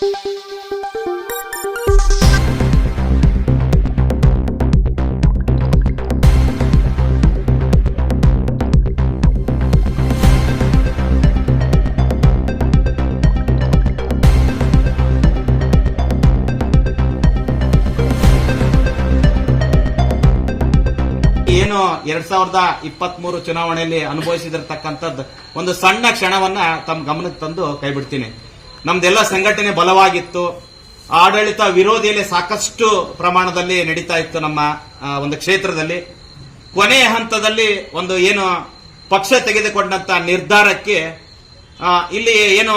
ಏನು ಎರಡ್ ಸಾವಿರದ ಇಪ್ಪತ್ತ್ ಮೂರು ಚುನಾವಣೆಯಲ್ಲಿ ಅನುಭವಿಸಿದಿರತಕ್ಕಂಥದ್ದು ಒಂದು ಸಣ್ಣ ಕ್ಷಣವನ್ನ ತಮ್ಮ ಗಮನಕ್ಕೆ ತಂದು ಕೈ ಬಿಡ್ತೀನಿ. ನಮ್ದೆಲ್ಲ ಸಂಘಟನೆ ಬಲವಾಗಿತ್ತು. ಆಡಳಿತ ವಿರೋಧಿಯಲ್ಲಿ ಸಾಕಷ್ಟು ಪ್ರಮಾಣದಲ್ಲಿ ನಡೀತಾ ಇತ್ತು ನಮ್ಮ ಒಂದು ಕ್ಷೇತ್ರದಲ್ಲಿ. ಕೊನೆಯ ಹಂತದಲ್ಲಿ ಒಂದು ಏನು ಪಕ್ಷ ತೆಗೆದುಕೊಂಡಂತ ನಿರ್ಧಾರಕ್ಕೆ ಇಲ್ಲಿ ಏನು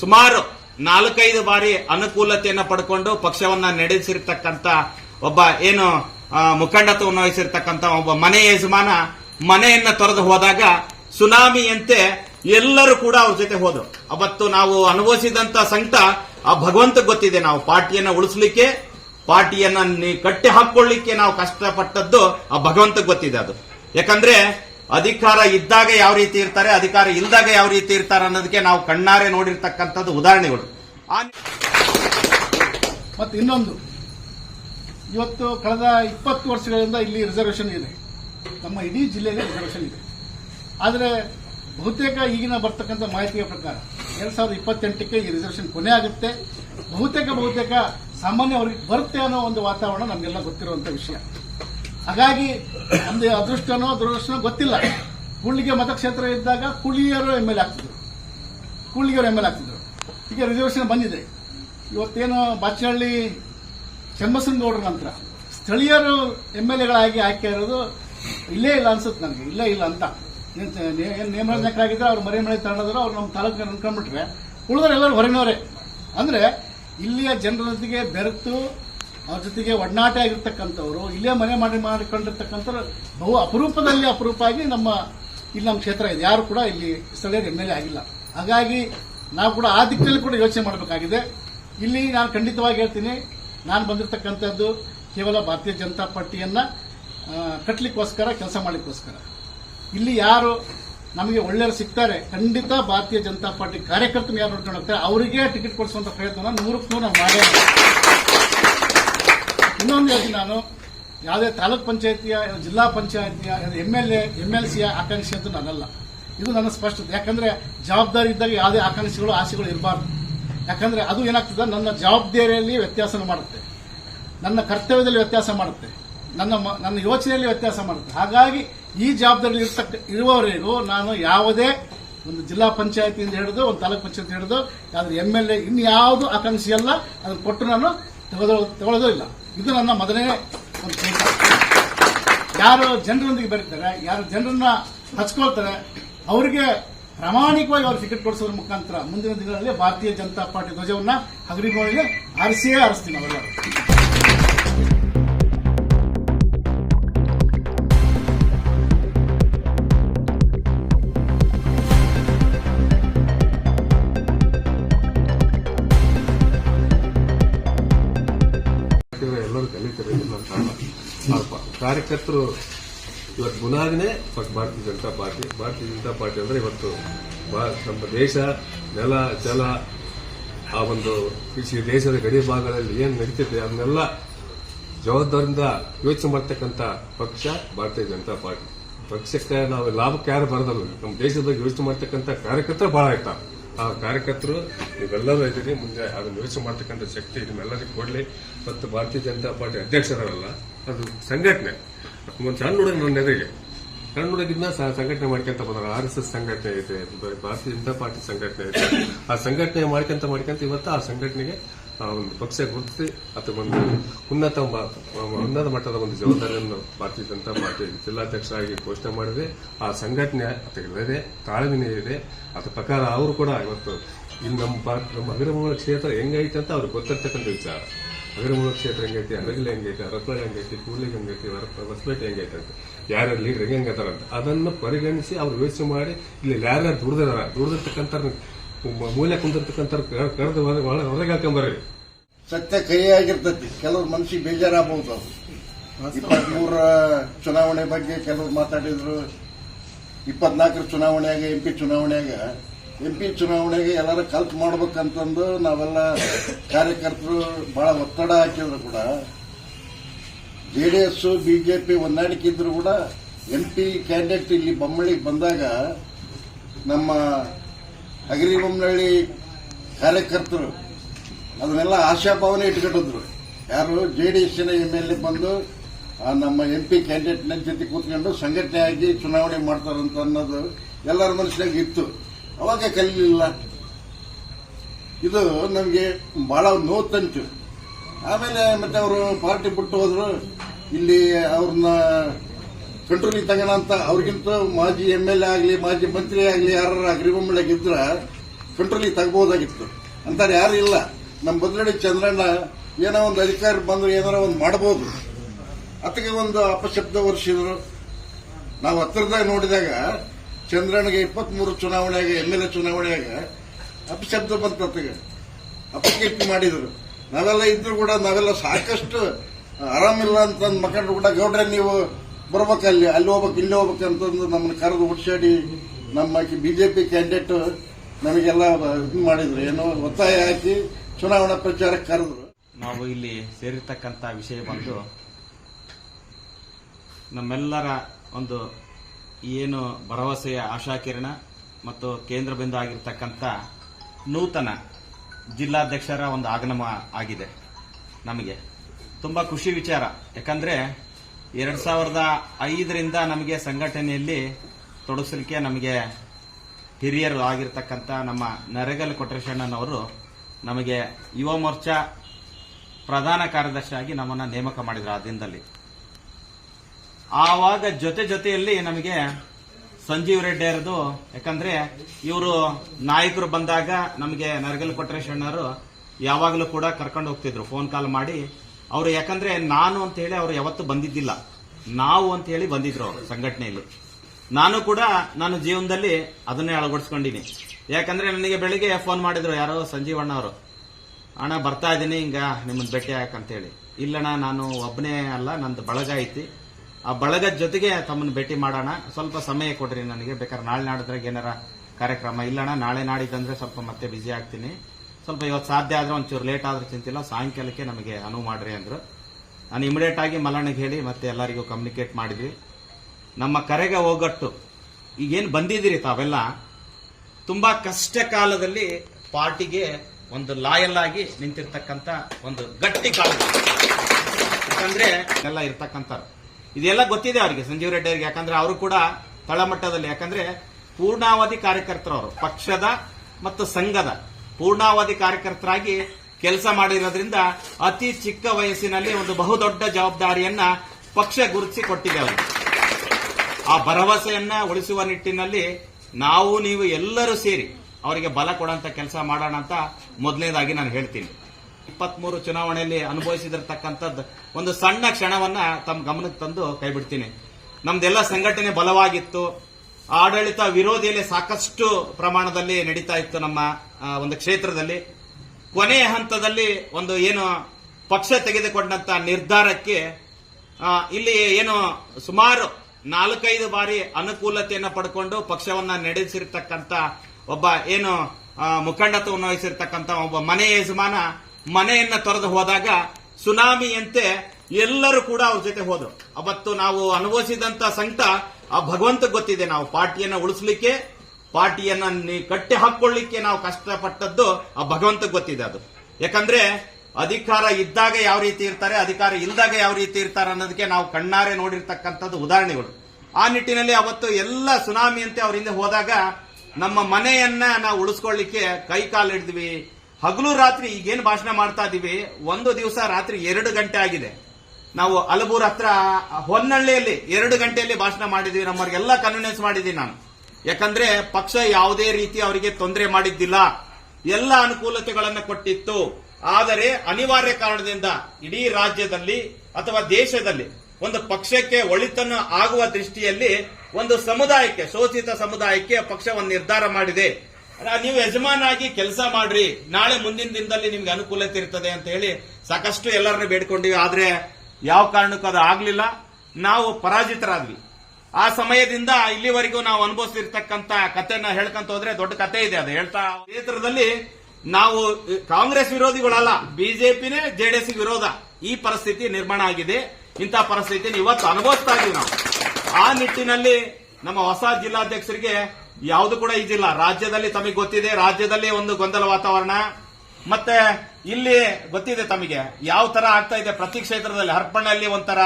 ಸುಮಾರು ನಾಲ್ಕೈದು ಬಾರಿ ಅನುಕೂಲತೆಯನ್ನು ಪಡ್ಕೊಂಡು ಪಕ್ಷವನ್ನ ನಡೆಸಿರ್ತಕ್ಕಂಥ ಒಬ್ಬ ಏನು ಮುಖಂಡತ್ವವನ್ನು ವಹಿಸಿರ್ತಕ್ಕಂಥ ಒಬ್ಬ ಮನೆ ಯಜಮಾನ ಮನೆಯನ್ನ ತೊರೆದು ಹೋದಾಗ ಸುನಾಮಿಯಂತೆ ಎಲ್ಲರೂ ಕೂಡ ಅವ್ರ ಜೊತೆ ಹೋದ್ರು. ಅವತ್ತು ನಾವು ಅನುಭವಿಸಿದಂತ ಸಂಕಟ ಆ ಭಗವಂತ ಗೊತ್ತಿದೆ. ನಾವು ಪಾರ್ಟಿಯನ್ನ ಉಳಿಸ್ಲಿಕ್ಕೆ, ಪಾರ್ಟಿಯನ್ನ ಕಟ್ಟಿ ಹಾಕೊಳ್ಳಿಕ್ಕೆ ನಾವು ಕಷ್ಟಪಟ್ಟದ್ದು ಆ ಭಗವಂತ ಗೊತ್ತಿದೆ ಅದು. ಯಾಕಂದ್ರೆ ಅಧಿಕಾರ ಇದ್ದಾಗ ಯಾವ ರೀತಿ ಇರ್ತಾರೆ, ಅಧಿಕಾರ ಇಲ್ದಾಗ ಯಾವ ರೀತಿ ಇರ್ತಾರೆ ಅನ್ನೋದಕ್ಕೆ ನಾವು ಕಣ್ಣಾರೆ ನೋಡಿರ್ತಕ್ಕಂಥದ್ದು ಉದಾಹರಣೆಗಳು. ಮತ್ತು ಇನ್ನೊಂದು. ಇವತ್ತು ಕಳೆದ ಇಪ್ಪತ್ತು ವರ್ಷಗಳಿಂದ ಇಲ್ಲಿ ರಿಸರ್ವೇಷನ್ ಇದೆ. ನಮ್ಮ ಇಡೀ ಜಿಲ್ಲೆಯಲ್ಲಿ ರಿಸರ್ವೇಷನ್ ಇದೆ. ಆದರೆ ಬಹುತೇಕ ಈಗಿನ ಬರ್ತಕ್ಕಂಥ ಮಾಹಿತಿಯ ಪ್ರಕಾರ ಎರಡ್ ಸಾವಿರದ ಇಪ್ಪತ್ತೆಂಟಕ್ಕೆ ಈ ರಿಸರ್ವೇಷನ್ ಕೊನೆ ಆಗುತ್ತೆ. ಬಹುತೇಕ ಬಹುತೇಕ ಸಾಮಾನ್ಯ ಬರುತ್ತೆ ಅನ್ನೋ ಒಂದು ವಾತಾವರಣ ನಮಗೆಲ್ಲ ಗೊತ್ತಿರುವಂತ ವಿಷಯ. ಹಾಗಾಗಿ ಒಂದು ಅದೃಷ್ಟನೋ, ದುರದೃಷ್ಟನೋ ಗೊತ್ತಿಲ್ಲ. ಕುಳ್ಳಿಗೆ ಮತಕ್ಷೇತ್ರ ಇದ್ದಾಗ ಕುಳಿಯರು ಎಂ ಎಲ್ ಎ ಆಗ್ತಿದ್ರು. ಕೂಡ್ಲಿಗೆಯವರು ಎಂ ಎಲ್ ಆಗ್ತಿದ್ರು. ಈಗ ರಿಸರ್ವೇಷನ್ ಬಂದಿದೆ. ಇವತ್ತೇನು ಬಾಚನಹಳ್ಳಿ ಚನ್ನಬಸನಗೌಡರ ನಂತರ ಸ್ಥಳೀಯರು ಎಂ ಎಲ್ ಎಗಳಾಗಿ ಆಯ್ಕೆ ಇರೋದು ಇಲ್ಲೇ ಇಲ್ಲ ಅನ್ಸುತ್ತೆ ನನಗೆ. ಇಲ್ಲೇ ಇಲ್ಲ ಅಂತ. ಏನು ನೇಮರಾಜಕರಾಗಿದ್ರೆ ಅವ್ರು ಮರಿ ಮಳೆ ತಗೊಂಡ್ರು ಅವ್ರು ನಮ್ಮ ತಾಲೂಕಿನ ಅನ್ಕೊಂಡ್ಬಿಟ್ರೆ ಉಳಿದ್ರೆ ಎಲ್ಲರೂ ಹೊರಗಿನವರೇ. ಅಂದ್ರೆ ಇಲ್ಲಿಯ ಜನರ ಜೊತೆಗೆ ಬೆರೆತು ಅವ್ರ ಜೊತೆಗೆ ಒಡನಾಟ ಆಗಿರ್ತಕ್ಕಂಥವ್ರು, ಇಲ್ಲೇ ಮನೆ ಮಾಡಿ ಮಾಡಿಕೊಂಡಿರ್ತಕ್ಕಂಥವ್ರು ಬಹು ಅಪರೂಪದಲ್ಲಿ ಅಪರೂಪ ಆಗಿ ನಮ್ಮ ಇಲ್ಲಿ ನಮ್ಮ ಕ್ಷೇತ್ರ ಇದೆ. ಯಾರು ಕೂಡ ಇಲ್ಲಿ ಸ್ಥಳೀಯರು ಎಂ ಆಗಿಲ್ಲ. ಹಾಗಾಗಿ ನಾವು ಕೂಡ ಆ ದಿಕ್ಕಿನಲ್ಲಿ ಕೂಡ ಯೋಚನೆ ಮಾಡಬೇಕಾಗಿದೆ. ಇಲ್ಲಿ ನಾನು ಖಂಡಿತವಾಗಿ ಹೇಳ್ತೀನಿ, ನಾನು ಬಂದಿರತಕ್ಕಂಥದ್ದು ಕೇವಲ ಭಾರತೀಯ ಜನತಾ ಪಾರ್ಟಿಯನ್ನ ಕಟ್ಟಲಿಕ್ಕೋಸ್ಕರ ಕೆಲಸ ಮಾಡ್ಲಿಕ್ಕೋಸ್ಕರ. ಇಲ್ಲಿ ಯಾರು ನಮಗೆ ಒಳ್ಳೆಯವರು ಸಿಗ್ತಾರೆ, ಖಂಡಿತ ಭಾರತೀಯ ಜನತಾ ಪಾರ್ಟಿ ಕಾರ್ಯಕರ್ತರು ಯಾರು ನೋಡ್ಕೊಂಡು ಹೋಗ್ತಾರೆ, ಅವರಿಗೆ ಟಿಕೆಟ್ ಕೊಡಿಸುವಂತ ಪ್ರಯತ್ನ ನೂರಕ್ಕೆ ನೂರು ನಾವು ಮಾಡೇ ಇನ್ನೊಂದು ಹೇಳ್ತೀನಿ ನಾನು, ಯಾವುದೇ ತಾಲೂಕ್ ಪಂಚಾಯತಿಯ ಜಿಲ್ಲಾ ಪಂಚಾಯತಿಯ M L A M L ಸಿಯ ಆಕಾಂಕ್ಷಿ ಅಂತ ನಾನಲ್ಲ ಇದು ನನ್ನ ಸ್ಪಷ್ಟತೆ. ಯಾಕಂದ್ರೆ ಜವಾಬ್ದಾರಿ ಇದ್ದಾಗ ಯಾವುದೇ ಆಕಾಂಕ್ಷಿಗಳು, ಆಸೆಗಳು ಇರಬಾರ್ದು. ಯಾಕಂದ್ರೆ ಅದು ಏನಾಗ್ತದೆ, ನನ್ನ ಜವಾಬ್ದಾರಿಯಲ್ಲಿ ವ್ಯತ್ಯಾಸ ಮಾಡುತ್ತೆ. ನನ್ನ ಕರ್ತವ್ಯದಲ್ಲಿ ವ್ಯತ್ಯಾಸ ಮಾಡುತ್ತೆ. ನನ್ನ ನನ್ನ ಯೋಚನೆಯಲ್ಲಿ ವ್ಯತ್ಯಾಸ ಮಾಡುತ್ತೆ. ಹಾಗಾಗಿ ಈ ಜವಾಬ್ದಾರಿ ಇರ್ತಕ್ಕ, ಇರುವವರೆಗೂ ನಾನು ಯಾವುದೇ ಒಂದು ಜಿಲ್ಲಾ ಪಂಚಾಯತಿಯಿಂದ ಹಿಡಿದು, ಒಂದು ತಾಲೂಕ್ ಪಂಚಾಯತ್ ಹಿಡಿದು ಯಾವ್ದು ಎಂ ಎಲ್ ಎ, ಇನ್ಯಾವುದು ಆಕಾಂಕ್ಷಿ ಅಲ್ಲ, ಅದನ್ನು ಕೊಟ್ಟು ನಾನು ತಗೊಳ್ಳೋ- ತಗೊಳ್ಳೋದು ಇಲ್ಲ. ಇದು ನನ್ನ ಮೊದಲನೇ ಒಂದು ಕೆಲಸ ಯಾರು ಜನರೊಂದಿಗೆ ಬೆರೀತಾರೆ ಯಾರು ಜನರನ್ನ ಹಚ್ಕೊಳ್ತಾರೆ, ಅವರಿಗೆ ಪ್ರಾಮಾಣಿಕವಾಗಿ ಅವ್ರು ಟಿಕೆಟ್ ಕೊಡಿಸೋದ್ರ ಮುಖಾಂತರ ಮುಂದಿನ ದಿನಗಳಲ್ಲಿ ಭಾರತೀಯ ಜನತಾ ಪಾರ್ಟಿ ಧ್ವಜವನ್ನ ಹಗರಿಗೋಳಿಗೆ ಆರಿಸಿಯೇ ಆರಿಸ್ತೀನಿ ನಾವೆಲ್ಲರೂ. ಕಾರ್ಯಕರ್ತರು ಇವತ್ತು ಬುನಾದಿನೇ ಭಾರತೀಯ ಜನತಾ ಪಾರ್ಟಿ, ಭಾರತೀಯ ಜನತಾ ಪಾರ್ಟಿ ಅಂದ್ರೆ ಇವತ್ತು ನಮ್ಮ ದೇಶ, ನೆಲ, ಜಲ, ಆ ಒಂದು ಈ ದೇಶದ ಗಡಿ ಭಾಗಗಳಲ್ಲಿ ಏನು ನಡೀತಿದೆ ಅದನ್ನೆಲ್ಲ ಜವಾಬ್ದಾರಿಯಿಂದ ಯೋಚನೆ ಮಾಡ್ತಕ್ಕಂಥ ಪಕ್ಷ ಭಾರತೀಯ ಜನತಾ ಪಾರ್ಟಿ. ಪಕ್ಷಕ್ಕೆ ನಾವು ಲಾಭಕ್ಕೆ ಯಾರು ಬರೋದಲ್ಲ ನಮ್ಮ ದೇಶದ ಯೋಚನೆ ಮಾಡ್ತಕ್ಕಂಥ ಕಾರ್ಯಕರ್ತರು ಬಹಳ ಇರ್ತಾರೆ. ಆ ಕಾರ್ಯಕರ್ತರು ನೀವೆಲ್ಲರೂ ಇದ್ದೀರಿ ಮುಂದೆ ಅದನ್ನು ಯೋಚನೆ ಮಾಡ್ತಕ್ಕಂಥ ಶಕ್ತಿ ನಿಮ್ಮೆಲ್ಲರಿಗೂ ಕೊಡಲಿ. ಮತ್ತು ಭಾರತೀಯ ಜನತಾ ಪಾರ್ಟಿ ಅಧ್ಯಕ್ಷರಲ್ಲ, ಅದು ಸಂಘಟನೆ. ಒಂದು ಸಣ್ಣ ಹುಡುಗ ನನ್ನ ಎದುರಿಗೆ. ಸಣ್ಣ ಹುಡುಗಿದ್ನ ಸ- ಸಂಘಟನೆ ಮಾಡ್ಕೊಂತ ಬಂದ್ರೆ. ಆರ್ ಎಸ್ ಎಸ್ ಸಂಘಟನೆ ಇದೆ ಭಾರತೀಯ ಜನತಾ ಪಾರ್ಟಿ ಸಂಘಟನೆ ಇದೆ. ಆ ಸಂಘಟನೆ ಮಾಡ್ಕೊಂತ ಮಾಡ್ಕೊಂತ ಇವತ್ತು ಆ ಸಂಘಟನೆಗೆ ಆ ಒಂದು ಪಕ್ಷ ಗುರುತಿಸಿ, ಅಥವಾ ಒಂದು ಉನ್ನತ ಉನ್ನತ ಮಟ್ಟದ ಒಂದು ಜವಾಬ್ದಾರಿಯನ್ನು ಭಾರತೀಯ ಜನತಾ ಪಾರ್ಟಿ ಜಿಲ್ಲಾಧ್ಯಕ್ಷರಾಗಿ ಘೋಷಣೆ ಮಾಡಿದೆ. ಆ ಸಂಘಟನೆ ತೆಗೆದಿದೆ, ತಾಳ್ಮೆನೆ ಇದೆ. ಅದ್ರ ಪ್ರಕಾರ ಅವರು ಕೂಡ ಇವತ್ತು ಇಲ್ಲಿ ನಮ್ಮ ನಮ್ಮ ಅಗ್ರಮೂಲ ಕ್ಷೇತ್ರ ಹೆಂಗೈತೆ ಅಂತ ಅವ್ರಿಗೆ ಗೊತ್ತಿರ್ತಕ್ಕಂಥ ವಿಚಾರ. ಅಗ್ರಮೂಲ ಕ್ಷೇತ್ರ ಹೆಂಗೈತೆ ಅರಗಿಲೆ ಹೆಂಗೈತೆ ಅರಪಳ ಹೆಂಗೈತೆ, ಕೂಡ್ಲಿಗೆ ಹೆಂಗೈತಿ ಹೊಸಪೇಟೆ ಹೆಂಗೈತೆ ಅಂತ. ಯಾರ್ಯಾರು ಲೀಡರ್ ಹೆಂಗೆ ಅಂತ ಅದನ್ನು ಪರಿಗಣಿಸಿ ಅವ್ರು ಯೋಚನೆ ಮಾಡಿ, ಇಲ್ಲಿ ಯಾರ್ಯಾರು ದುಡ್ದಾರ ದುಡ್ದಿರ್ತಕ್ಕಂಥ ಮೂಲೆ ಕುಂದಿರ್ತಕ್ಕಂಥ ಕರೆದು ಹೊರಗೆ ಹಾಕೊಂಬರ್ರಿ ಸತ್ಯ ಕೈಯಾಗಿರ್ತೈತಿ ಕೆಲವ್ರ ಮನಸ್ಸಿಗೆ ಬೇಜಾರಾಗಬಹುದು ಇಪ್ಪತ್ಮೂರ ಚುನಾವಣೆ ಬಗ್ಗೆ ಕೆಲವ್ರು ಮಾತಾಡಿದ್ರು. ಇಪ್ಪತ್ನಾಲ್ಕರ ಚುನಾವಣೆಯಾಗ, ಎಂ ಪಿ ಚುನಾವಣೆಯಾಗ. ಎಂ ಪಿ ಚುನಾವಣೆಗೆ ಎಲ್ಲರೂ ಕಲ್ತ್ ಮಾಡ್ಬೇಕಂತಂದು ನಾವೆಲ್ಲ ಕಾರ್ಯಕರ್ತರು ಬಹಳ ಒತ್ತಡ ಹಾಕಿದ್ರು ಕೂಡ. ಜೆ ಡಿ ಎಸ್ ಬಿಜೆಪಿ ಹೊಂದಾಣಿಕೆ ಇದ್ರು ಕೂಡ ಎಂ ಪಿ ಕ್ಯಾಂಡಿಡೇಟ್ ಇಲ್ಲಿ ಬೊಮ್ಮಳಿಗೆ ಬಂದಾಗ ನಮ್ಮ ಹಗರಿಬೊಮ್ಮನಹಳ್ಳಿ ಕಾರ್ಯಕರ್ತರು ಅದನ್ನೆಲ್ಲ ಆಶಾಭಾವನೆ ಇಟ್ಕೊಂಡಿದ್ರು ಯಾರು J D S M L A ಬಂದು ನಮ್ಮ ಎಂ ಪಿ ಕ್ಯಾಂಡಿಡೇಟ್ನ ಜೊತೆ ಕೂತ್ಕೊಂಡು ಸಂಘಟನೆ ಆಗಿ ಚುನಾವಣೆ ಮಾಡ್ತಾರಂತ ಅನ್ನೋದು ಎಲ್ಲರ ಮನಸ್ಸಿನಾಗ ಇತ್ತು. ಅವಾಗ ಕಲೀಲಿಲ್ಲ. ಇದು ನಮಗೆ ಬಹಳ ನೋವು ತಂತು ಆಮೇಲೆ ಮತ್ತೆ ಅವರು ಪಾರ್ಟಿ ಬಿಟ್ಟು ಹೋದ್ರು. ಇಲ್ಲಿ ಅವ್ರನ್ನ ಕಂಟ್ರೋಲಿಗೆ ತಗೋಣ ಅಂತ ಅವ್ರಿಗಿಂತ ಮಾಜಿ ಎಂ ಎಲ್ ಎ ಆಗಲಿ, ಮಾಜಿ ಮಂತ್ರಿ ಆಗಲಿ ಯಾರು ಅಗ್ರಿಬೊಮ್ಮಳಿಗೆ ಇದ್ರ ಕಂಟ್ರೋಲಿಗೆ ತಗಬಹುದಾಗಿತ್ತು ಅಂತಾರೆ ಯಾರು ಇಲ್ಲ. ನಮ್ಮ ಬದಲಡಿ ಚಂದ್ರಣ್ಣ ಏನೋ ಒಂದು ಅಧಿಕಾರಿ ಬಂದು ಏನಾರ ಒಂದು ಮಾಡಬಹುದು ಅದಕ್ಕೆ ಒಂದು ಅಪಶಬ್ದ ವರ್ಷಿದ್ರು ನಾವು ಹತ್ತಿರದಾಗ ನೋಡಿದಾಗ ಚಂದ್ರನಿಗೆ ಇಪ್ಪತ್ಮೂರು ಚುನಾವಣೆಯಾಗ, ಎಂ ಎಲ್ ಎ ಚುನಾವಣೆಯಾಗ ಅಪಶಬ್ದ ಬಂತು ಅತ್ತಿಗೆ. ಅಪಕೀರ್ತಿ ಮಾಡಿದ್ರು. ನಾವೆಲ್ಲ ಇದ್ರು ಕೂಡ ನಾವೆಲ್ಲ ಸಾಕಷ್ಟು ಆರಾಮಿಲ್ಲ ಅಂತ ಮಕ್ಕಳು ಕೂಡ ಗೌಡ್ರೆ ನೀವು ಬರ್ಬೇಕು ಅಲ್ಲಿ ಅಲ್ಲಿ ಹೋಗ್ಬೇಕು, ಇಲ್ಲಿ ಹೋಗ್ಬೇಕು ಅಂತಂದು ನಮ್ಮನ್ನ ಕರೆದು ಹುಡ್ಸಾಡಿ ನಮ್ಮ ಬಿಜೆಪಿ ಕ್ಯಾಂಡಿಡೇಟ್ ನಮಗೆಲ್ಲ ಇದು ಮಾಡಿದ್ರು. ಏನೋ ಒತ್ತಾಯ ಹಾಕಿ ಚುನಾವಣಾ ಪ್ರಚಾರಕ್ಕೆ ನಾವು ಇಲ್ಲಿ ಸೇರಿರ್ತಕ್ಕಂಥ ವಿಷಯ ಬಂದು ನಮ್ಮೆಲ್ಲರ ಒಂದು ಏನು ಭರವಸೆಯ ಆಶಾಕಿರಣ ಮತ್ತು ಕೇಂದ್ರ ಬಿಂದು ಆಗಿರ್ತಕ್ಕಂಥ ನೂತನ ಜಿಲ್ಲಾಧ್ಯಕ್ಷರ ಒಂದು ಆಗಮನ ಆಗಿದೆ ನಮಗೆ. ತುಂಬಾ ಖುಷಿ ವಿಚಾರ. ಯಾಕಂದ್ರೆ ಎರಡ್ ಸಾವಿರದ ಐದರಿಂದ ನಮಗೆ ಸಂಘಟನೆಯಲ್ಲಿ ತೊಡಗಿಸಲಿಕ್ಕೆ ನಮಗೆ ಹಿರಿಯರು ಆಗಿರ್ತಕ್ಕಂಥ ನಮ್ಮ ನರೇಗಲ್ ಕೊಟ್ರೇಶಣ್ಣನವರು ನಮಗೆ ಯುವ ಮೋರ್ಚಾ ಪ್ರಧಾನ ಕಾರ್ಯದರ್ಶಿಯಾಗಿ ನಮ್ಮನ್ನು ನೇಮಕ ಮಾಡಿದ್ರು ಆ ದಿನದಲ್ಲಿ. ಆವಾಗ ಜೊತೆ ಜೊತೆಯಲ್ಲಿ ನಮಗೆ ಸಂಜೀವ್ ರೆಡ್ಡಿ ಅವರದು ಯಾಕಂದ್ರೆ ಇವರು ನಾಯಕರು ಬಂದಾಗ ನಮಗೆ ನರಗಲ್ ಕೊಟ್ರೇಶಣ್ಣರು ಯಾವಾಗಲೂ ಕೂಡ ಕರ್ಕೊಂಡು ಹೋಗ್ತಿದ್ರು ಫೋನ್ ಕಾಲ್ ಮಾಡಿ. ಅವರು ಯಾಕಂದ್ರೆ ನಾನು ಅಂತ ಹೇಳಿ ಅವರು ಯಾವತ್ತೂ ಬಂದಿದ್ದಿಲ್ಲ. ನಾವು ಅಂತ ಹೇಳಿ ಬಂದಿದ್ರು ಅವರು ಸಂಘಟನೆಯಲ್ಲಿ. ನಾನು ಕೂಡ, ನಾನು ಜೀವನದಲ್ಲಿ ಅದನ್ನೇ ಅಳವಡಿಸ್ಕೊಂಡಿನಿ ಯಾಕಂದ್ರೆ ನನಗೆ ಬೆಳಿಗ್ಗೆ ಫೋನ್ ಮಾಡಿದ್ರು ಯಾರೋ ಸಂಜೀವಣ್ಣ ಅವರು ಅಣ್ಣ, ಬರ್ತಾ ಇದ್ದೀನಿ ಹಿಂಗ ನಿಮ್ಮನ್ನ ಭೇಟಿ ಹಾಕಂತೇಳಿ ಇಲ್ಲಣ್ಣ, ನಾನು ಒಬ್ಬನೇ ಅಲ್ಲ, ನಂದು ಬಳಗ ಐತಿ. ಆ ಬಳಗದ ಜೊತೆಗೆ ತಮ್ಮನ್ನ ಭೇಟಿ ಮಾಡೋಣ. ಸ್ವಲ್ಪ ಸಮಯ ಕೊಡ್ರಿ ನನಗೆ, ಬೇಕಾದ್ರೆ ನಾಳೆ ನಾಡಿದ್ರಾಗ ಏನಾರ ಕಾರ್ಯಕ್ರಮ ಇಲ್ಲಣ್ಣ, ನಾಳೆ ನಾಡಿದ್ದಂದ್ರೆ ಸ್ವಲ್ಪ ಮತ್ತೆ ಬಿಸಿ ಆಗ್ತೀನಿ. ಸ್ವಲ್ಪ ಇವತ್ತು ಸಾಧ್ಯ ಆದ್ರೆ ಒಂಚೂರು ಲೇಟ್ ಆದ್ರೆ ಚಿಂತಿಲ್ಲ ಸಾಯಂಕಾಲಕ್ಕೆ ನಮಗೆ ಅನುವು ಮಾಡ್ರಿ ಅಂದ್ರು. ನಾನು ಇಮಿಡಿಯೇಟ್ ಆಗಿ ಮಲ್ಲಣ್ಣಗೆ ಹೇಳಿ ಮತ್ತೆ ಎಲ್ಲರಿಗೂ ಕಮ್ಯುನಿಕೇಟ್ ಮಾಡಿದ್ವಿ. ನಮ್ಮ ಕರೆಗೆ ಹೋಗಟ್ಟು. ಈಗೇನು ಬಂದಿದ್ದೀರಿ ತಾವೆಲ್ಲ? ತುಂಬಾ ಕಷ್ಟ ಕಾಲದಲ್ಲಿ ಪಾರ್ಟಿಗೆ ಒಂದು ಲಾಯಲ್ ಆಗಿ ನಿಂತಿರ್ತಕ್ಕಂಥ ಒಂದು ಗಟ್ಟಿ ಕಾಲ. ಯಾಕಂದ್ರೆ ಎಲ್ಲ ಇರ್ತಕ್ಕಂಥವ್ರು. ಇದೆಲ್ಲ ಗೊತ್ತಿದೆ ಅವರಿಗೆ, ಸಂಜೀವ್ ರೆಡ್ಡಿ ಅವರಿಗೆ. ಯಾಕಂದ್ರೆ ಅವರು ಕೂಡ ತಳಮಟ್ಟದಲ್ಲಿ, ಯಾಕಂದ್ರೆ ಪೂರ್ಣಾವಧಿ ಕಾರ್ಯಕರ್ತರು ಅವರು. ಪಕ್ಷದ ಮತ್ತು ಸಂಘದ ಪೂರ್ಣಾವಧಿ ಕಾರ್ಯಕರ್ತರಾಗಿ ಕೆಲಸ ಮಾಡಿರೋದ್ರಿಂದ ಅತಿ ಚಿಕ್ಕ ವಯಸ್ಸಿನಲ್ಲಿ ಒಂದು ಬಹುದೊಡ್ಡ ಜವಾಬ್ದಾರಿಯನ್ನ ಪಕ್ಷ ಗುರುತಿಸಿ ಕೊಟ್ಟಿದೆ ಅವರು. ಆ ಭರವಸೆಯನ್ನ ಉಳಿಸುವ ನಿಟ್ಟಿನಲ್ಲಿ ನಾವು, ನೀವು ಎಲ್ಲರೂ ಸೇರಿ ಅವರಿಗೆ ಬಲ ಕೊಡುವಂತ ಕೆಲಸ ಮಾಡೋಣ ಅಂತ ಮೊದಲನೇದಾಗಿ ನಾನು ಹೇಳ್ತೀನಿ. ಇಪ್ಪತ್ಮೂರು ಚುನಾವಣೆಯಲ್ಲಿ ಅನುಭವಿಸಿದಿರತಕ್ಕಂಥದ್ದು ಒಂದು ಸಣ್ಣ ಕ್ಷಣವನ್ನ ತಮ್ಮ ಗಮನಕ್ಕೆ ತಂದು ಕೈಬಿಡ್ತೀನಿ. ನಮ್ದೆಲ್ಲ ಸಂಘಟನೆ ಬಲವಾಗಿತ್ತು. ಆಡಳಿತ ವಿರೋಧಿಯಲ್ಲಿ ಸಾಕಷ್ಟು ಪ್ರಮಾಣದಲ್ಲಿ ನಡೀತಾ ಇತ್ತು ನಮ್ಮ ಒಂದು ಕ್ಷೇತ್ರದಲ್ಲಿ. ಕೊನೆಯ ಹಂತದಲ್ಲಿ ಒಂದು ಏನು ಪಕ್ಷ ತೆಗೆದುಕೊಂಡಂತ ನಿರ್ಧಾರಕ್ಕೆ ಇಲ್ಲಿ ಏನು ಸುಮಾರು ನಾಲ್ಕೈದು ಬಾರಿ ಅನುಕೂಲತೆಯನ್ನು ಪಡ್ಕೊಂಡು ಪಕ್ಷವನ್ನ ನಡೆಸಿರ್ತಕ್ಕಂಥ ಒಬ್ಬ ಏನು ಮುಖಂಡತ್ವವನ್ನು ವಹಿಸಿರ್ತಕ್ಕಂಥ ಒಬ್ಬ ಮನೆ ಯಜಮಾನ ಮನೆಯನ್ನ ತೊರೆದು ಹೋದಾಗ ಸುನಾಮಿಯಂತೆ ಎಲ್ಲರೂ ಕೂಡ ಅವ್ರ ಜೊತೆ ಹೋದ್ರು. ಅವತ್ತು ನಾವು ಅನುಭವಿಸಿದಂತ ಸಂಕಟ ಆ ಭಗವಂತ ಗೊತ್ತಿದೆ. ನಾವು ಪಾರ್ಟಿಯನ್ನ ಉಳಿಸ್ಲಿಕ್ಕೆ, ಪಾರ್ಟಿಯನ್ನ ಕಟ್ಟಿ ಹಾಕೊಳ್ಳಿಕ್ಕೆ ನಾವು ಕಷ್ಟಪಟ್ಟದ್ದು ಆ ಭಗವಂತ ಗೊತ್ತಿದೆ ಅದು. ಯಾಕಂದ್ರೆ ಅಧಿಕಾರ ಇದ್ದಾಗ ಯಾವ ರೀತಿ ಇರ್ತಾರೆ, ಅಧಿಕಾರ ಇಲ್ಲದಾಗ ಯಾವ ರೀತಿ ಇರ್ತಾರೆ ಅನ್ನೋದಕ್ಕೆ ನಾವು ಕಣ್ಣಾರೆ ನೋಡಿರ್ತಕ್ಕಂಥದ್ದು ಉದಾಹರಣೆಗಳು. ಆ ನಿಟ್ಟಿನಲ್ಲಿ ಅವತ್ತು ಎಲ್ಲ ಸುನಾಮಿಯಂತೆ ಅವ್ರ ಹಿಂದೆ ಹೋದಾಗ ನಮ್ಮ ಮನೆಯನ್ನ ನಾವು ಉಳಿಸ್ಕೊಳ್ಳಿಕ್ಕೆ ಕೈ ಕಾಲು ಹಿಡಿದ್ವಿ. ಹಗಲು ರಾತ್ರಿ ಈಗೇನು ಭಾಷಣ ಮಾಡ್ತಾ ಇದೀವಿ? ಒಂದು ದಿವಸ ರಾತ್ರಿ ಎರಡು ಗಂಟೆ ಆಗಿದೆ. ನಾವು ಅಲಬೂರ್ ಹತ್ರ, ಹೊನ್ನಳ್ಳಿಯಲ್ಲಿ ಎರಡು ಗಂಟೆಯಲ್ಲಿ ಭಾಷಣ ಮಾಡಿದ್ವಿ. ನಮ್ಮವ್ರಿಗೆಲ್ಲ ಕನ್ವಿನೆನ್ಸ್ ಮಾಡಿದ್ವಿ ನಾನು. ಯಾಕಂದ್ರೆ ಪಕ್ಷ ಯಾವುದೇ ರೀತಿ ಅವರಿಗೆ ತೊಂದರೆ ಮಾಡಿದ್ದಿಲ್ಲ. ಎಲ್ಲ ಅನುಕೂಲತೆಗಳನ್ನು ಕೊಟ್ಟಿತ್ತು. ಆದರೆ ಅನಿವಾರ್ಯ ಕಾರಣದಿಂದ ಇಡೀ ರಾಜ್ಯದಲ್ಲಿ ಅಥವಾ ದೇಶದಲ್ಲಿ ಒಂದು ಪಕ್ಷಕ್ಕೆ ಒಳಿತನ್ನು ಆಗುವ ದೃಷ್ಟಿಯಲ್ಲಿ ಒಂದು ಸಮುದಾಯಕ್ಕೆ, ಶೋಷಿತ ಸಮುದಾಯಕ್ಕೆ ಪಕ್ಷ ನಿರ್ಧಾರ ಮಾಡಿದೆ. ನೀವು ಯಜಮಾನಾಗಿ ಕೆಲಸ ಮಾಡ್ರಿ. ನಾಳೆ ಮುಂದಿನ ದಿನದಲ್ಲಿ ನಿಮ್ಗೆ ಅನುಕೂಲತೆ ಇರ್ತದೆ ಅಂತ ಹೇಳಿ ಸಾಕಷ್ಟು ಎಲ್ಲರನ್ನ ಬೇಡ್ಕೊಂಡಿವಿ. ಆದ್ರೆ ಯಾವ ಕಾರಣಕ್ಕೂ ಅದು ಆಗ್ಲಿಲ್ಲ. ನಾವು ಪರಾಜಿತರಾದ್ವಿ. ಆ ಸಮಯದಿಂದ ಇಲ್ಲಿವರೆಗೂ ನಾವು ಅನುಭವಿಸಿರ್ತಕ್ಕಂತ ಕಥೆನ ಹೇಳ್ಕಂತ ಹೋದ್ರೆ ದೊಡ್ಡ ಕತೆ ಇದೆ. ಅದು ಹೇಳ್ತಾ ಕ್ಷೇತ್ರದಲ್ಲಿ ನಾವು ಕಾಂಗ್ರೆಸ್ ವಿರೋಧಿಗಳಲ್ಲ, ಬಿಜೆಪಿನೇ ಜೆಡಿಎಸ್ ವಿರೋಧ. ಈ ಪರಿಸ್ಥಿತಿ ನಿರ್ಮಾಣ ಆಗಿದೆ. ಇಂಥ ಪರಿಸ್ಥಿತಿನ ಇವತ್ತು ಅನುಭವಿಸ್ತಾ ಇದೀವಿ ನಾವು. ಆ ನಿಟ್ಟಿನಲ್ಲಿ ನಮ್ಮ ಹೊಸ ಜಿಲ್ಲಾಧ್ಯಕ್ಷರಿಗೆ ಯಾವುದು ಕೂಡ ಇದಿಲ್ಲ ರಾಜ್ಯದಲ್ಲಿ ತಮಗೆ ಗೊತ್ತಿದೆ. ರಾಜ್ಯದಲ್ಲಿ ಒಂದು ಗೊಂದಲ ವಾತಾವರಣ. ಮತ್ತೆ ಇಲ್ಲಿ ಗೊತ್ತಿದೆ ತಮಗೆ, ಯಾವ ತರ ಆಗ್ತಾ ಇದೆ. ಪ್ರತಿ ಕ್ಷೇತ್ರದಲ್ಲಿ ಹರ್ಪಣ್ಣಲ್ಲಿ ಒಂಥರ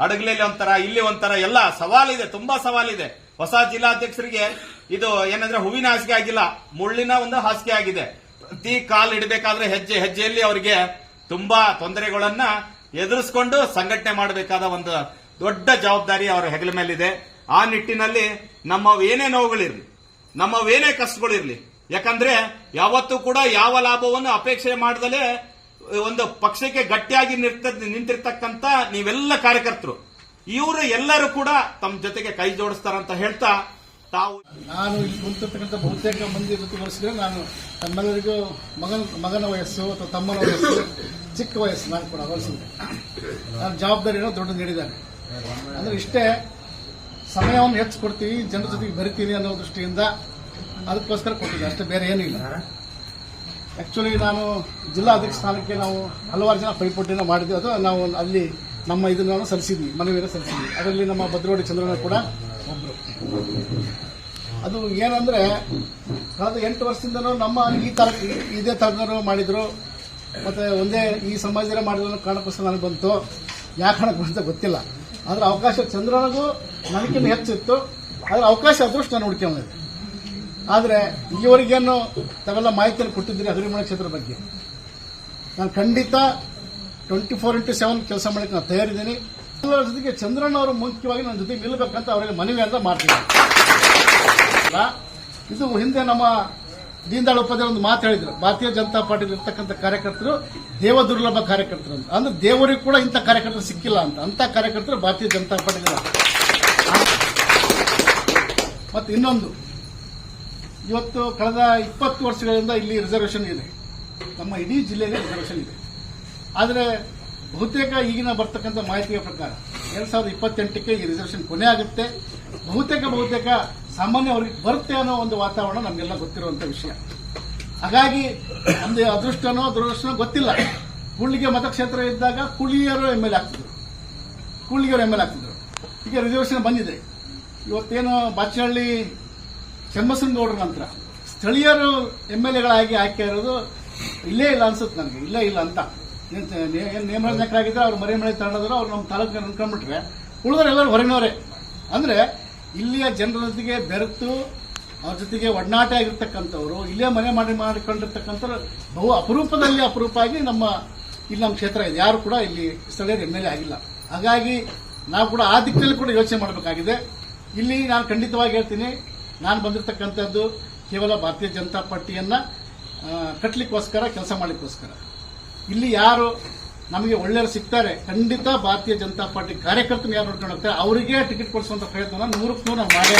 ಹಡಗಲಲ್ಲಿ ಒಂಥರ, ಇಲ್ಲಿ ಒಂಥರ, ಎಲ್ಲ ಸವಾಲಿದೆ. ತುಂಬಾ ಸವಾಲಿದೆ. ಹೊಸ ಜಿಲ್ಲಾಧ್ಯಕ್ಷರಿಗೆ ಇದು ಏನಂದ್ರೆ ಹೂವಿನ ಹಾಸಿಗೆ ಆಗಿಲ್ಲ. ಮುಳ್ಳಿನ ಒಂದು ಹಾಸಿಗೆ ಆಗಿದೆ. ಪ್ರತಿ ಕಾಲ್ ಇಡಬೇಕಾದ್ರೆ ಹೆಜ್ಜೆ, ಹೆಜ್ಜೆಯಲ್ಲಿ ಅವರಿಗೆ ತುಂಬಾ ತೊಂದರೆಗಳನ್ನ ಎದುರಿಸ್ಕೊಂಡು ಸಂಘಟನೆ ಮಾಡಬೇಕಾದ ಒಂದು ದೊಡ್ಡ ಜವಾಬ್ದಾರಿ ಅವರ ಹೆಗಲ ಮೇಲಿದೆ. ಆ ನಿಟ್ಟಿನಲ್ಲಿ ನಮ್ಮ ನಮ್ಮವೇನೇ ನಮ್ಮ ನಮ್ಮವೇನೇ ಕಷ್ಟಗಳಿರಲಿ, ಯಾಕಂದ್ರೆ ಯಾವತ್ತೂ ಕೂಡ ಯಾವ ಲಾಭವನ್ನು ಅಪೇಕ್ಷೆ ಮಾಡದಲೇ ಒಂದು ಪಕ್ಷಕ್ಕೆ ಗಟ್ಟಿಯಾಗಿ ನಿಂತ ನಿಂತಿರ್ತಕ್ಕಂತ ನೀವೆಲ್ಲ ಕಾರ್ಯಕರ್ತರು. ಇವರು ಎಲ್ಲರೂ ಕೂಡ ತಮ್ಮ ಜೊತೆಗೆ ಕೈ ಜೋಡಿಸ್ತಾರಂತ ಹೇಳ್ತಾ ತಾವು ನಾನು ಇಲ್ಲಿ ಕುಂತಿರ್ತಕ್ಕಂಥ ಬಹುತೇಕ ಮಂದಿ ಜೊತೆ ಹೋಲಿಸಿದ್ರೆ ನಾನು ತಮ್ಮೆಲ್ಲರಿಗೂ ಮಗನ ಮಗನ ವಯಸ್ಸು ಅಥವಾ ತಮ್ಮನ ವಯಸ್ಸು, ಚಿಕ್ಕ ವಯಸ್ಸು ನಾನು ಕೂಡ ಹೋಲಿಸಿದ್ರೆ ನಾನು ಜವಾಬ್ದಾರಿಯನ್ನು ದೊಡ್ಡ ನೀಡಿದ್ದಾನೆ. ಅಂದ್ರೆ ಇಷ್ಟೇ ಸಮಯವನ್ನು ಹೆಚ್ಚು ಕೊಡ್ತೀವಿ ಜನರ ಜೊತೆಗೆ ಬರಿತೀನಿ ಅನ್ನೋ ದೃಷ್ಟಿಯಿಂದ ಅದಕ್ಕೋಸ್ಕರ ಕೊಟ್ಟಿದ್ದೆ. ಅಷ್ಟೇ ಬೇರೆ ಏನಿಲ್ಲ ಆಕ್ಚುಲಿ ನಾನು ಜಿಲ್ಲಾ ಅಧ್ಯಕ್ಷ ಸ್ಥಾನಕ್ಕೆ ನಾವು ಹಲವಾರು ಜನ ಪೈಪೋಟಿನ ಮಾಡಿದ್ವಿ. ಅದು ನಾವು ಅಲ್ಲಿ ನಮ್ಮ ಇದನ್ನು ಸಲ್ಲಿಸಿದ್ವಿ, ಮನವಿಯನ್ನು ಸಲ್ಲಿಸಿದ್ವಿ. ಅದರಲ್ಲಿ ನಮ್ಮ ಭದ್ರವಾಡಿ ಚಂದ್ರನ ಕೂಡ ಒಬ್ರು. ಅದು ಏನಂದ್ರೆ, ಕಳೆದ ಎಂಟು ವರ್ಷದಿಂದ ನಮ್ಮ ಈ ತರ ಇದೇ ತರಗರು ಮಾಡಿದ್ರು. ಮತ್ತೆ ಒಂದೇ ಈ ಸಮಾಜದಲ್ಲೇ ಮಾಡಿದ್ರು ಕಾರಣಕ್ಕೋಸ್ಕರ ನನಗೆ ಬಂತು. ಯಾಕೆ ಕಾರಣಕ್ಕೆ ಬಂತ ಗೊತ್ತಿಲ್ಲ. ಆದ್ರೆ ಅವಕಾಶ ಚಂದ್ರನಿಗೂ ನನಗಿನ್ನ ಹೆಚ್ಚಿತ್ತು. ಆದ್ರೆ ಅವಕಾಶ ಅದೃಷ್ಟ ನಾನು ಹುಡ್ಕೊಂಡಿದ್ದೆ ಆದ್ರೆ ಈವರೆಗೇನು ತಾವೆಲ್ಲ ಮಾಹಿತಿಯನ್ನು ಕೊಟ್ಟಿದ್ದೀರಿ ಹಗರಿಮಣ ಕ್ಷೇತ್ರದ ಬಗ್ಗೆ. ನಾನು ಖಂಡಿತ ಟ್ವೆಂಟಿ ಫೋರ್ ಇಂಟು ಸೆವೆನ್ ಕೆಲಸ ಮಾಡಕ್ಕೆ ನಾನು ತಯಾರಿದ್ದೀನಿ. ಎಲ್ಲರ ಜೊತೆಗೆ ಚಂದ್ರಣ್ಣ ಅವರು ಮುಖ್ಯವಾಗಿ ನನ್ನ ಜೊತೆ ನಿಲ್ಲಬೇಕಂತ ಅವರಿಗೆ ಮನವಿ ಅಂತ ಮಾಡ್ತೀನಿ. ಇದು ಹಿಂದೆ ನಮ್ಮ ದೀನದಯಾಳ್ ಉಪಾಧ್ಯಾಯ ಒಂದು ಮಾತು ಹೇಳಿದ್ರು. ಭಾರತೀಯ ಜನತಾ ಪಾರ್ಟಿಲಿ ಇರ್ತಕ್ಕಂಥ ಕಾರ್ಯಕರ್ತರು ದೇವ ದುರ್ಲಭ ಕಾರ್ಯಕರ್ತರು ಅಂತ. ಅಂದ್ರೆ ದೇವರಿಗೆ ಕೂಡ ಇಂಥ ಕಾರ್ಯಕರ್ತರು ಸಿಕ್ಕಿಲ್ಲ ಅಂತ. ಅಂತ ಕಾರ್ಯಕರ್ತರು ಭಾರತೀಯ ಜನತಾ ಪಾರ್ಟಿ ಮತ್ತೆ ಇನ್ನೊಂದು. ಇವತ್ತು ಕಳೆದ ಇಪ್ಪತ್ತು ವರ್ಷಗಳಿಂದ ಇಲ್ಲಿ ರಿಸರ್ವೇಷನ್ ಇದೆ. ನಮ್ಮ ಇಡೀ ಜಿಲ್ಲೆಯಲ್ಲಿ ರಿಸರ್ವೇಷನ್ ಇದೆ. ಆದರೆ ಬಹುತೇಕ ಈಗಿನ ಬರ್ತಕ್ಕಂಥ ಮಾಹಿತಿಯ ಪ್ರಕಾರ ಎರಡ್ ಸಾವಿರದ ಇಪ್ಪತ್ತೆಂಟಕ್ಕೆ ಈ ರಿಸರ್ವೇಷನ್ ಕೊನೆ ಆಗುತ್ತೆ. ಬಹುತೇಕ ಬಹುತೇಕ ಸಾಮಾನ್ಯ ಅವ್ರಿಗೆ ಬರುತ್ತೆ ಅನ್ನೋ ಒಂದು ವಾತಾವರಣ ನಮಗೆಲ್ಲ ಗೊತ್ತಿರುವಂತ ವಿಷಯ. ಹಾಗಾಗಿ ನಮ್ದು ಅದೃಷ್ಟನೋ, ದುರದೃಷ್ಟನೋ ಗೊತ್ತಿಲ್ಲ. ಕುಳ್ಳಿಗೆ ಮತಕ್ಷೇತ್ರ ಇದ್ದಾಗ ಕುಳಿಯರು ಎಂ ಎಲ್ ಆಗ್ತಿದ್ರು. ಕೂಡ್ಲಿಗೆಯವರು ಎಂ ಎಲ್ ಆಗ್ತಿದ್ರು. ಈಗ ರಿಸರ್ವೇಷನ್ ಬಂದಿದೆ. ಇವತ್ತೇನು ಬಾಚಹಳ್ಳಿ ಚನ್ನಬಸನಗೌಡರ ನಂತರ ಸ್ಥಳೀಯರು ಎಂ ಎಲ್ ಎಗಳಾಗಿ ಆಯ್ಕೆ ಇರೋದು ಇಲ್ಲೇ ಇಲ್ಲ ಅನ್ಸುತ್ತೆ ನನಗೆ. ಇಲ್ಲೇ ಇಲ್ಲ ಅಂತ. ಏನು ನೇಮರಾಗಿದ್ರೆ ಅವ್ರು ಮರಿ ಮಳೆ ತಗೊಂಡಿದ್ರು, ಅವ್ರು ನಮ್ಮ ತಾಲೂಕಿನ ಅನ್ಕೊಂಡ್ಬಿಟ್ರೆ ಉಳಿದವ್ರು ಎಲ್ಲರೂ ಹೊರಗಿನವರೇ. ಅಂದ್ರೆ ಇಲ್ಲಿಯ ಜನರ ಜೊತೆಗೆ ಬೆರೆತು ಅವ್ರ ಜೊತೆಗೆ ಒಡನಾಟ ಆಗಿರ್ತಕ್ಕಂಥವ್ರು, ಇಲ್ಲೇ ಮನೆ ಮಾಡಿ ಮಾಡಿಕೊಂಡಿರ್ತಕ್ಕಂಥವ್ರು ಬಹು ಅಪರೂಪದಲ್ಲಿ ಅಪರೂಪ ಆಗಿ ನಮ್ಮ, ಇಲ್ಲಿ ನಮ್ಮ ಕ್ಷೇತ್ರ ಇದೆ. ಯಾರು ಕೂಡ ಇಲ್ಲಿ ಸ್ಥಳೀಯರು ಎಂ ಎಲ್ ಎ ಆಗಿಲ್ಲ. ಹಾಗಾಗಿ ನಾವು ಕೂಡ ಆ ದಿಕ್ಕಿನಲ್ಲಿ ಕೂಡ ಯೋಚನೆ ಮಾಡಬೇಕಾಗಿದೆ. ಇಲ್ಲಿ ನಾನು ಖಂಡಿತವಾಗಿ ಹೇಳ್ತೀನಿ, ನಾನು ಬಂದಿರತಕ್ಕಂಥದ್ದು ಕೇವಲ ಭಾರತೀಯ ಜನತಾ ಪಾರ್ಟಿಯನ್ನ ಕಟ್ಟಲಿಕ್ಕೋಸ್ಕರ ಕೆಲಸ ಮಾಡ್ಲಿಕ್ಕೋಸ್ಕರ. ಇಲ್ಲಿ ಯಾರು ನಮಗೆ ಒಳ್ಳೆಯವರು ಸಿಗ್ತಾರೆ, ಖಂಡಿತ ಭಾರತೀಯ ಜನತಾ ಪಾರ್ಟಿ ಕಾರ್ಯಕರ್ತರು ಯಾರು ನೋಡ್ಕೊಂಡು ಹೋಗ್ತಾರೆ, ಅವರಿಗೆ ಟಿಕೆಟ್ ಕೊಡಿಸುವಂತ ಪ್ರಯತ್ನ ನೂರಕ್ಕೆ ನೂರು ನಾವು ಮಾಡೇ